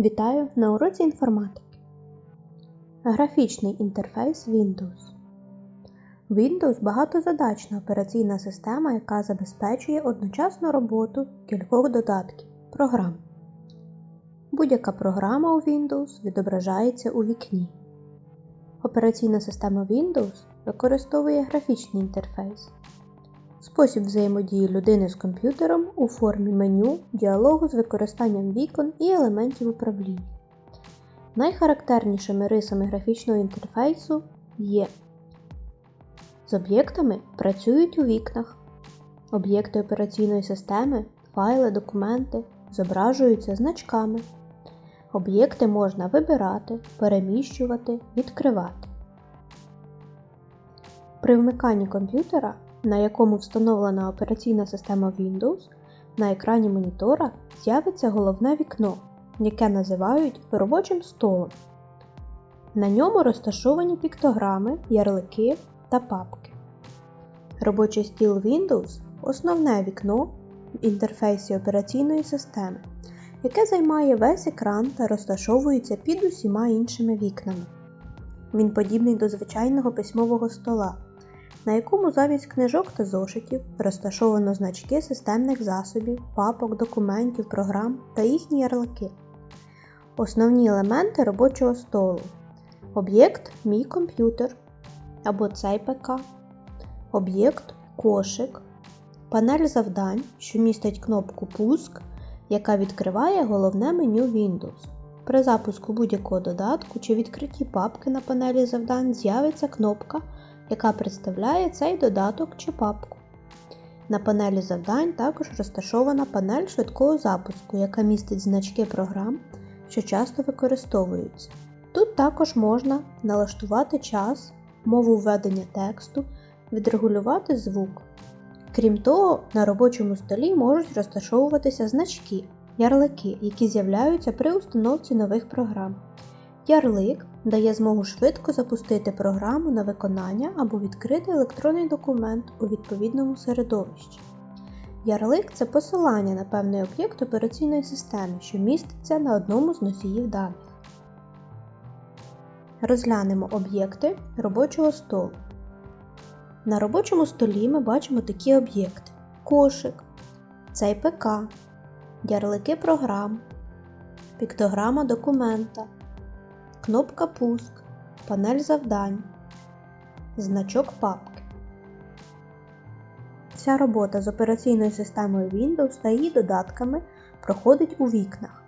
Вітаю на уроці інформатики. Графічний інтерфейс Windows. Windows багатозадачна операційна система, яка забезпечує одночасну роботу кількох додатків програм. Будь-яка програма у Windows відображається у вікні. Операційна система Windows використовує графічний інтерфейс. Спосіб взаємодії людини з комп'ютером у формі меню, діалогу з використанням вікон і елементів управління. Найхарактернішими рисами графічного інтерфейсу є з об'єктами працюють у вікнах. Об'єкти операційної системи, файли, документи зображуються значками. Об'єкти можна вибирати, переміщувати, відкривати. При вмиканні комп'ютера на якому встановлена операційна система Windows, на екрані монітора з'явиться головне вікно, яке називають робочим столом. На ньому розташовані піктограми, ярлики та папки. Робочий стіл Windows основне вікно в інтерфейсі операційної системи, яке займає весь екран та розташовується під усіма іншими вікнами. Він подібний до звичайного письмового стола на якому замість книжок та зошитів розташовано значки системних засобів, папок, документів, програм та їхні ярлики. Основні елементи робочого столу. Об'єкт Мій комп'ютер або цей ПК, об'єкт Кошик, панель завдань, що містить кнопку Пуск, яка відкриває головне меню Windows. При запуску будь-якого додатку чи відкритті папки на панелі завдань з'явиться кнопка яка представляє цей додаток чи папку. На панелі завдань також розташована панель швидкого запуску, яка містить значки програм, що часто використовуються. Тут також можна налаштувати час, мову введення тексту, відрегулювати звук. Крім того, на робочому столі можуть розташовуватися значки, ярлики, які з'являються при установці нових програм. Ярлик дає змогу швидко запустити програму на виконання або відкрити електронний документ у відповідному середовищі. Ярлик це посилання на певний об'єкт операційної системи, що міститься на одному з носіїв даних. Розглянемо об'єкти робочого столу. На робочому столі ми бачимо такі об'єкти: кошик, цей ПК, ярлики програм, піктограма документа кнопка Пуск, панель завдань, значок папки. Вся робота з операційною системою Windows та її додатками проходить у вікнах.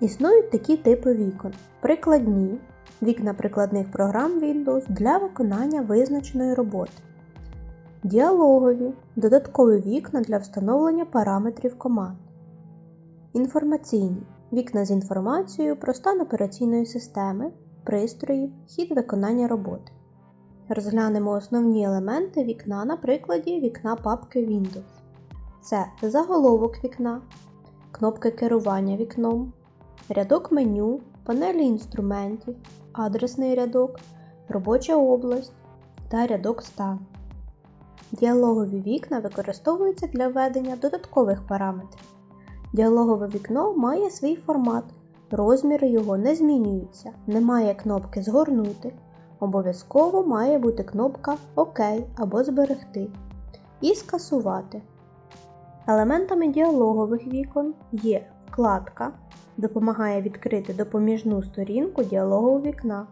Існують такі типи вікон: прикладні вікна прикладних програм Windows для виконання визначеної роботи, діалогові додаткові вікна для встановлення параметрів команд, інформаційні вікна з інформацією про стан операційної системи, пристроїв, хід виконання роботи. Розглянемо основні елементи вікна на прикладі вікна папки Windows. Це заголовок вікна, кнопки керування вікном, рядок меню, панелі інструментів, адресний рядок, робоча область та рядок стан. Діалогові вікна використовуються для введення додаткових параметрів. Діалогове вікно має свій формат, розміри його не змінюються, немає кнопки Згорнути. Обов'язково має бути кнопка ОК або Зберегти і Скасувати. Елементами діалогових вікон є вкладка, допомагає відкрити допоміжну сторінку діалогового вікна.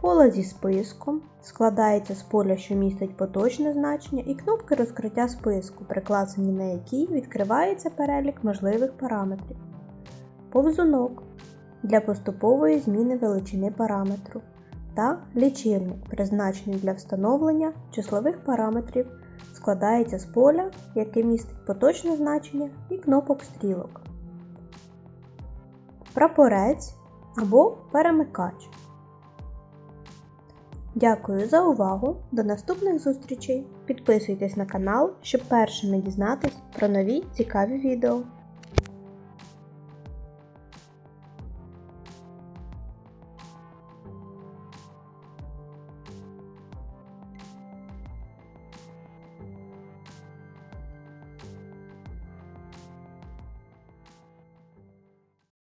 Поле зі списком складається з поля, що містить поточне значення, і кнопки розкриття списку, приклацані на якій відкривається перелік можливих параметрів. Повзунок для поступової зміни величини параметру та лічильник, призначений для встановлення числових параметрів, складається з поля, яке містить поточне значення і кнопок стрілок. Прапорець або перемикач. Дякую за увагу! До наступних зустрічей! Підписуйтесь на канал, щоб першими дізнатись про нові цікаві відео.